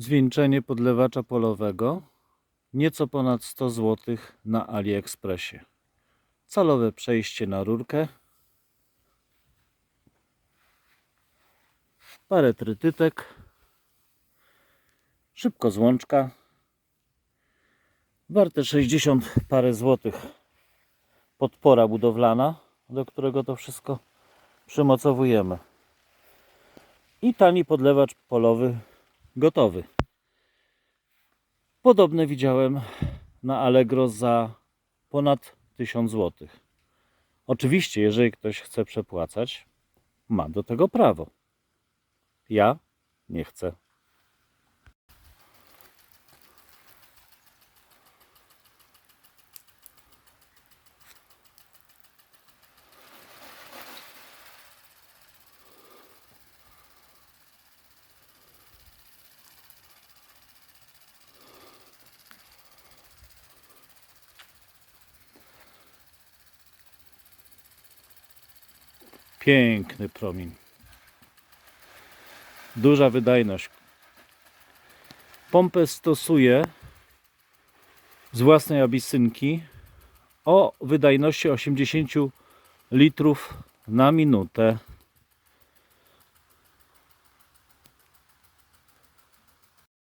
Zwieńczenie podlewacza polowego. Nieco ponad 100 zł na AliExpressie. Calowe przejście na rurkę. Parę trytytek. Szybko złączka. Warte 60 parę złotych. Podpora budowlana, do którego to wszystko przymocowujemy. I tani podlewacz polowy gotowy. Podobne widziałem na Allegro za ponad 1000 zł. Oczywiście, jeżeli ktoś chce przepłacać, ma do tego prawo. Ja nie chcę. Piękny promień. Duża wydajność. Pompę stosuję z własnej abisynki o wydajności 80 litrów na minutę.